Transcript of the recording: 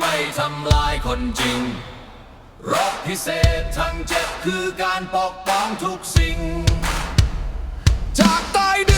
ไม่ทำลายคนจริงรบพิเศษทางเจ็บคือการปกป้องทุกสิ่ง จากใต้ดิน